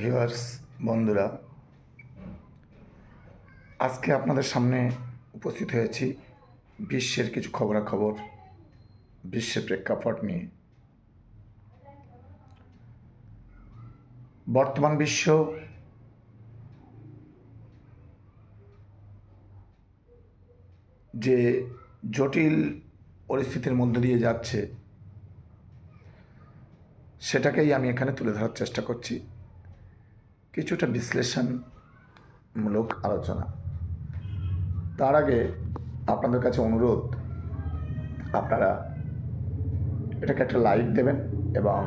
Viewers, বন্ধুরা, আজকে আপনাদের সামনে উপস্থিত হয়েছি বিশ্বের কিছু খবরাখবর, বিশ্বের প্রেক্ষাপট নিয়ে। বর্তমান বিশ্ব যে জটিল পরিস্থিতির মধ্য দিয়ে যাচ্ছে, সেটাকেই আমি এখানে তুলে ধরার চেষ্টা করছি। কিছুটা বিশ্লেষণমূলক আলোচনা। তার আগে আপনাদের কাছে অনুরোধ, আপনারা এটাকে একটা লাইক দেবেন এবং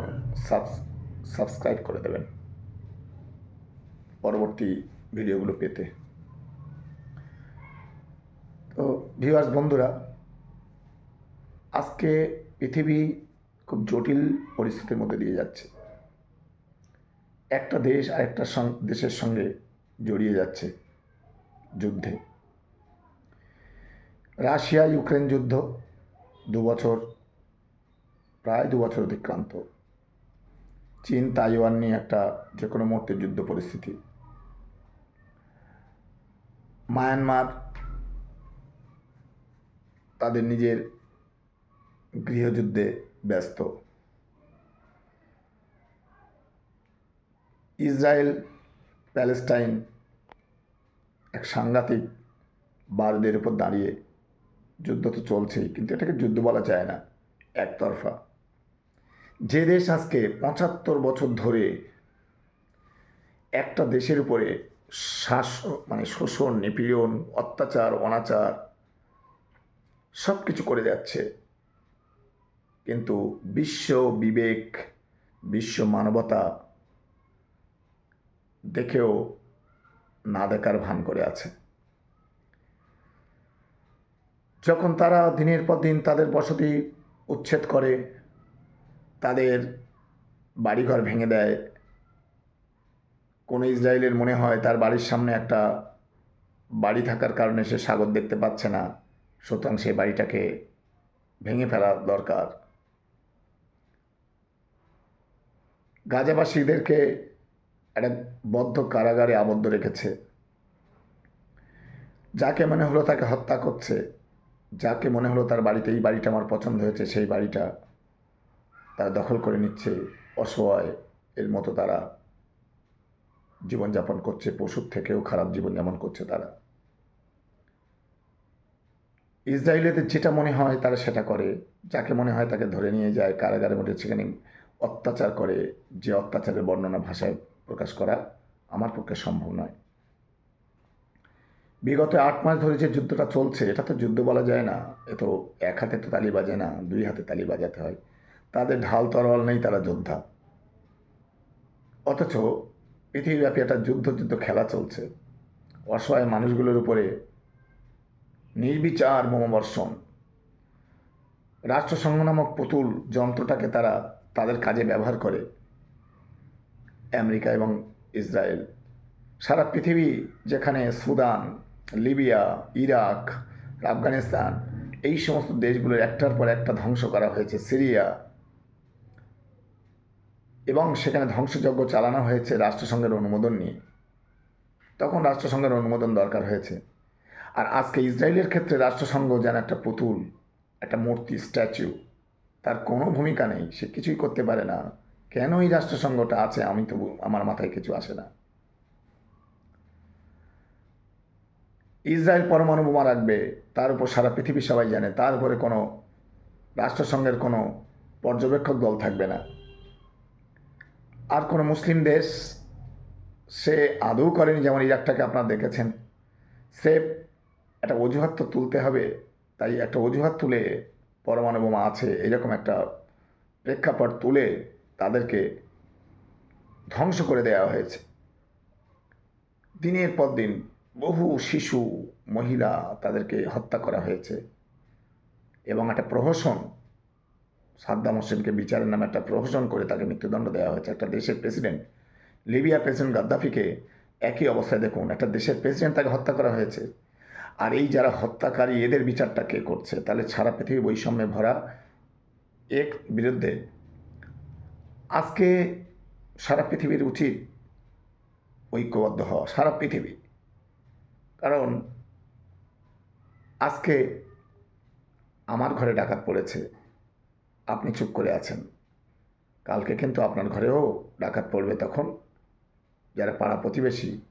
সাবস্ক্রাইব করে দেবেন পরবর্তী ভিডিওগুলো পেতে। তো ভিউয়ার্স, বন্ধুরা, আজকে পৃথিবী খুব জটিল পরিস্থিতির মধ্যে দিয়ে যাচ্ছে। একটা দেশ আরেকটা সং- দেশের সঙ্গে জড়িয়ে যাচ্ছে যুদ্ধে। রাশিয়া ইউক্রেন যুদ্ধ দু বছর, প্রায় দু বছর অতিক্রান্ত। চীন, তাইওয়ান নিয়ে একটা যে কোনো মুহূর্তে যুদ্ধ পরিস্থিতি। মায়ানমার তাদের নিজের গৃহযুদ্ধে ব্যস্ত। ইসরায়েল, প্যালেস্টাইন এক সাংঘাতিক বারদের উপর দাঁড়িয়ে যুদ্ধ তো চলছেই, কিন্তু এটাকে যুদ্ধ বলা যায় না, একতরফা। যে দেশ আজকে পঁচাত্তর বছর ধরে একটা দেশের উপরে শাস মানে শোষণ, নিপীড়ন, অত্যাচার, অনাচার সব কিছু করে যাচ্ছে, কিন্তু বিশ্ব বিবেক, বিশ্ব মানবতা দেখেও না দেখার ভান করে আছে। যখন তারা দিনের পর দিন তাদের বসতি উচ্ছেদ করে, তাদের বাড়িঘর ভেঙে দেয়। কোনো ইসরায়েলের মনে হয় তার বাড়ির সামনে একটা বাড়ি থাকার কারণে সে সাগর দেখতে পাচ্ছে না, সুতরাং সে বাড়িটাকে ভেঙে ফেলা দরকার। গাজাবাসীদেরকে একটা বদ্ধ কারাগারে আবদ্ধ রেখেছে। যাকে মনে হলো তাকে হত্যা করছে, যাকে মনে হলো তার বাড়িতে এই বাড়িটা আমার পছন্দ হয়েছে, সেই বাড়িটা তারা দখল করে নিচ্ছে, অসহায় এর মতো তারা জীবনযাপন করছে, পশুর থেকেও খারাপ জীবনযাপন করছে তারা। ইসরায়েলিদের যেটা মনে হয় তারা সেটা করে, যাকে মনে হয় তাকে ধরে নিয়ে যায়, কারাগারের মধ্যে সেখানে অত্যাচার করে, যে অত্যাচারের বর্ণনা ভাষায় প্রকাশ করা আমার পক্ষে সম্ভব নয়। বিগত আট মাস ধরে যে যুদ্ধটা চলছে, এটা তো যুদ্ধ বলা যায় না। এ তো এক হাতে তো তালি বাজে না, দুই হাতে তালি বাজাতে হয়। তাদের ঢাল তরোয়াল নেই, তারা যোদ্ধা। অথচ পৃথিবীব্যাপী একটা যুদ্ধ যুদ্ধ খেলা চলছে। অসহায় মানুষগুলোর উপরে নির্বিচার বোমাবর্ষণ। রাষ্ট্রসংঘ নামক পুতুল যন্ত্রটাকে তারা তাদের কাজে ব্যবহার করে। আমেরিকা এবং ইসরায়েল। সারা পৃথিবী যেখানে সুদান, লিবিয়া, ইরাক, আফগানিস্তান, এই সমস্ত দেশগুলোর একটার পর একটা ধ্বংস করা হয়েছে, সিরিয়া। এবং সেখানে ধ্বংসযজ্ঞ চালানো হয়েছে রাষ্ট্রসংঘের অনুমোদন নিয়ে। তখন রাষ্ট্রসংঘের অনুমোদন দরকার হয়েছে। আর আজকে ইসরায়েলের ক্ষেত্রে রাষ্ট্রসংঘ যেন একটা পুতুল, একটা মূর্তি, স্ট্যাচু, তার কোনো ভূমিকা নেই, সে কিছুই করতে পারে না। কেন এই রাষ্ট্রসংঘটা আছে? আমি তো বু- আমার মাথায় কিছু আসে না। ইসরায়েল পরমাণু বোমা রাখবে, তার উপর সারা পৃথিবী সবাই জানে, তার উপরে কোনো রাষ্ট্রসংঘের কোনো পর্যবেক্ষক দল থাকবে না। আর কোনো মুসলিম দেশ সে আদৌ করেনি, যেমন ইরাকটাকে আপনারা দেখেছেন। সে একটা অজুহাত তো তুলতে হবে, তাই একটা অজুহাত তুলে পরমাণু বোমা আছে, এরকম একটা প্রেক্ষাপট তুলে তাদেরকে ধ্বংস করে দেওয়া হয়েছে। দিনের পর দিন বহু শিশু, মহিলা তাদেরকে হত্যা করা হয়েছে এবং একটা প্রহসন, সাদ্দাম হোসেনকে বিচারের নামে একটা প্রহসন করে তাকে মৃত্যুদণ্ড দেওয়া হয়েছে। একটা দেশের প্রেসিডেন্ট লিবিয়া প্রেসিডেন্ট গাদ্দাফিকে একই অবস্থায় দেখুন, একটা দেশের প্রেসিডেন্ট তাকে হত্যা করা হয়েছে। আর এই যারা হত্যাকারী, এদের বিচারটা কে করছে? তাহলে সারা পৃথিবী বৈষম্যে ভরা এক বিরুদ্ধে আজকে সারা পৃথিবীর উচিত ঐক্যবদ্ধ হওয়া, সারা পৃথিবী। কারণ আজকে আমার ঘরে ডাকাত পড়েছে, আপনি চুপ করে আছেন। কালকে কিন্তু আপনার ঘরেও ডাকাত পড়বে তখন। যারা পাড়া প্রতিবেশী,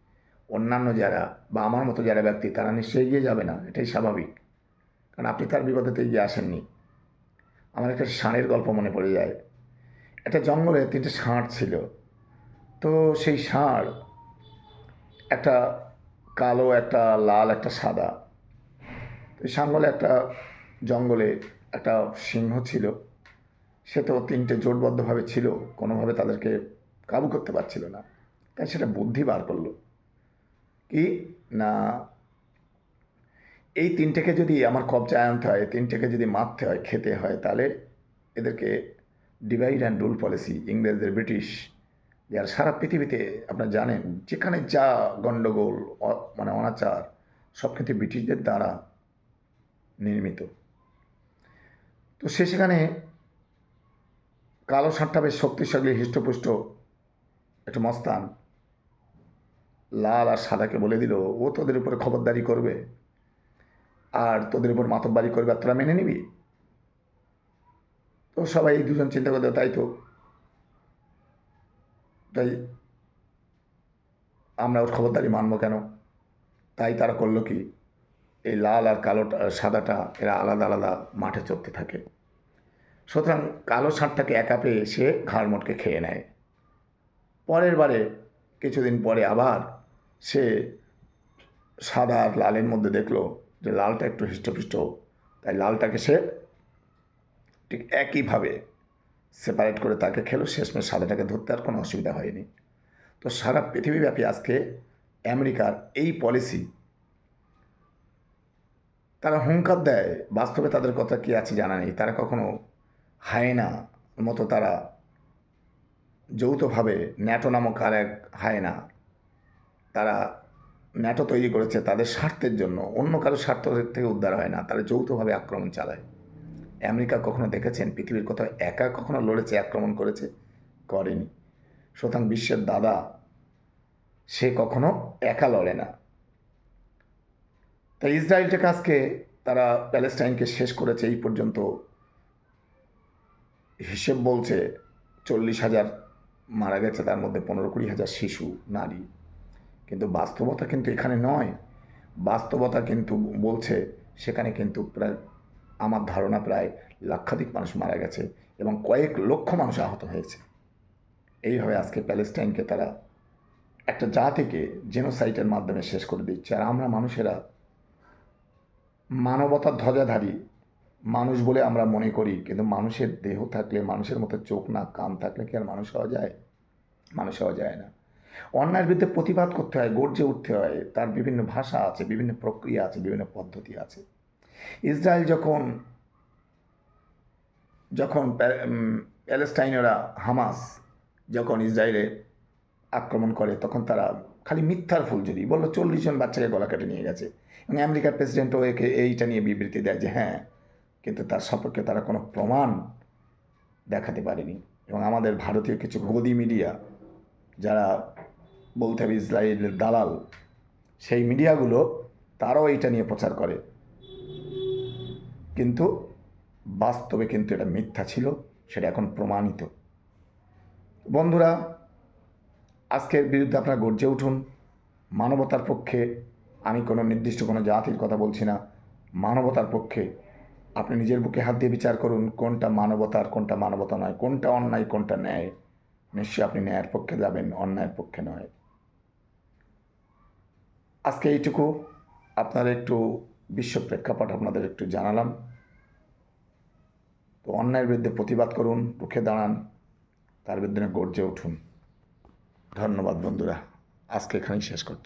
অন্যান্য যারা বা আমার মতো যারা ব্যক্তি, তারা নিশ্চয়ই এগিয়ে যাবে না, এটাই স্বাভাবিক। কারণ আপনি তার বিপদেতে এগিয়ে আসেননি। আমার একটা ষাঁড়ের গল্প মনে পড়ে যায়। একটা জঙ্গলে তিনটে ষাঁড় ছিল। তো সেই ষাঁড় একটা কালো, একটা লাল, একটা সাদা। সাঙ্গলে একটা জঙ্গলে একটা সিংহ ছিল। সে তো তিনটে জোটবদ্ধভাবে ছিল, কোনোভাবে তাদেরকে কাবু করতে পারছিল না। তাই সেটা বুদ্ধি বার করল। কি? না। এই তিনটেকে যদি আমার কবজায় আনতে হয় তিনটেকে যদি মারতে হয়, খেতে হয়, তাহলে এদেরকে ডিভাইড অ্যান্ড রুল পলিসি ইংরেজদের ব্রিটিশ যারা সারা পৃথিবীতে আপনারা জানেন, যেখানে যা গণ্ডগোল মানে অনাচার, সব কিন্তু ব্রিটিশদের দ্বারা নির্মিত। তো সে সেখানে কালো ষাঁড়টা বেশ শক্তিশালী, হৃষ্টপুষ্ট একটা মস্তান, লাল আর সাদাকে বলে দিল, ও তোদের উপরে খবরদারি করবে, আর তোদের উপর মাতব্বারি করবে, আর তোরা মেনে নিবি? তো সবাই এই দুজন চিন্তা করতে তাই তো? তাই আমরা ওর খবরদারি মানবো কেন? তাই তারা করল কি? এই লাল আর কালোটা সাদাটা এরা আলাদা আলাদা মাঠে চড়তে থাকে। সুতরাং কালো ষাঁড়টাকে একা পেয়ে সে ঘাড় মোটকে খেয়ে নেয়। পরের বারে, কিছুদিন পরে আবার সে সাদা আর লালের মধ্যে দেখল যে লালটা একটু হৃষ্টপুষ্ট। তাই লালটাকে সে ঠিক একইভাবে সেপারেট করে তাকে খেলো, শেষমেশ সাদাটাকে ধরতে আর কোনো অসুবিধা হয়নি। তো সারা পৃথিবীব্যাপী আজকে আমেরিকার এই পলিসি তারা হুঙ্কার দেয়, বাস্তবে তাদের কথা কি আছে জানা নেই। তারা কখনো হায়না মতো তারা যৌথভাবে ন্যাটো নামক আর এক হায়না তারা ন্যাটো তৈরি করেছে তাদের স্বার্থের জন্য। অন্য কারও স্বার্থ থেকে উদ্ধার হয় না, তারা যৌথভাবে আক্রমণ চালায়। আমেরিকা কখনো দেখেছেন? পৃথিবীর কোথাও একা কখনো লড়েছে, আক্রমণ করেছে? করেনি। সুতরাং বিশ্বের দাদা, সে কখনো একা লড়ে না। তাই ইসরায়েলটাকে আজকে তারা প্যালেস্টাইনকে শেষ করেছে, এই পর্যন্ত হিসেব বলছে চল্লিশ হাজার মারা গেছে, তার মধ্যে পনেরো কুড়ি হাজার শিশু, নারী। কিন্তু বাস্তবতা কিন্তু এখানে নয়। বাস্তবতা কিন্তু বলছে, সেখানে কিন্তু প্রায় আমার ধারণা প্রায় লক্ষাধিক মানুষ মারা গেছে এবং কয়েক লক্ষ মানুষ আহত হয়েছে। এইভাবে আজকে প্যালেস্টাইনকে তারা একটা জাতিকে জেনোসাইটের মাধ্যমে শেষ করে দিচ্ছে। আর আমরা মানুষেরা মানবতার ধ্বজাধারী মানুষ বলে আমরা মনে করি, কিন্তু মানুষের দেহ থাকলে, মানুষের মতো চোখ না কান থাকলে কি আর মানুষ হওয়া যায়? মানুষ হওয়া যায় না। অন্যায়ের বিরুদ্ধে প্রতিবাদ করতে হয়, গর্জে উঠতে হয়। তার বিভিন্ন ভাষা আছে, বিভিন্ন প্রক্রিয়া আছে, বিভিন্ন পদ্ধতি আছে। ইসরায়েল যখন যখন প্যালেস্টাইনরা হামাস যখন ইসরায়েলে আক্রমণ করে, তখন তারা খালি মিথ্যার ফুলঝুরি বলল চল্লিশ জন বাচ্চাকে গলা কেটে নিয়ে গেছে। এবং আমেরিকার প্রেসিডেন্টও একে এইটা নিয়ে বিবৃতি দেয় যে হ্যাঁ কিন্তু তার সম্পর্কে তারা কোনো প্রমাণ দেখাতে পারেনি। এবং আমাদের ভারতীয় কিছু গদি মিডিয়া, যারা বলতে হবে ইসরায়েলের দালাল, সেই মিডিয়াগুলো তারাও এইটা নিয়ে প্রচার করে। কিন্তু বাস্তবে কিন্তু এটা মিথ্যা ছিল, সেটা এখন প্রমাণিত। বন্ধুরা, আজকের বিরুদ্ধে আপনারা গর্জে উঠুন। মানবতার পক্ষে আমি কোনো নির্দিষ্ট কোনো জাতির কথা বলছি না। মানবতার পক্ষে আপনি নিজের বুকে হাত দিয়ে বিচার করুন, কোনটা মানবতার, কোনটা মানবতা নয়, কোনটা অন্যায়, কোনটা ন্যায়। নিশ্চয়ই আপনি ন্যায়ের পক্ষে যাবেন, অন্যায়ের পক্ষে নয়। আজকে এইটুকু। আপনার একটু বিশ্ব প্রেক্ষাপট আপনাদের একটু জানালাম। তো অন্যায়ের বিরুদ্ধে প্রতিবাদ করুন, রুখে দাঁড়ান, তার বিরুদ্ধে গর্জে উঠুন। ধন্যবাদ বন্ধুরা, আজকে এখানেই শেষ করছি।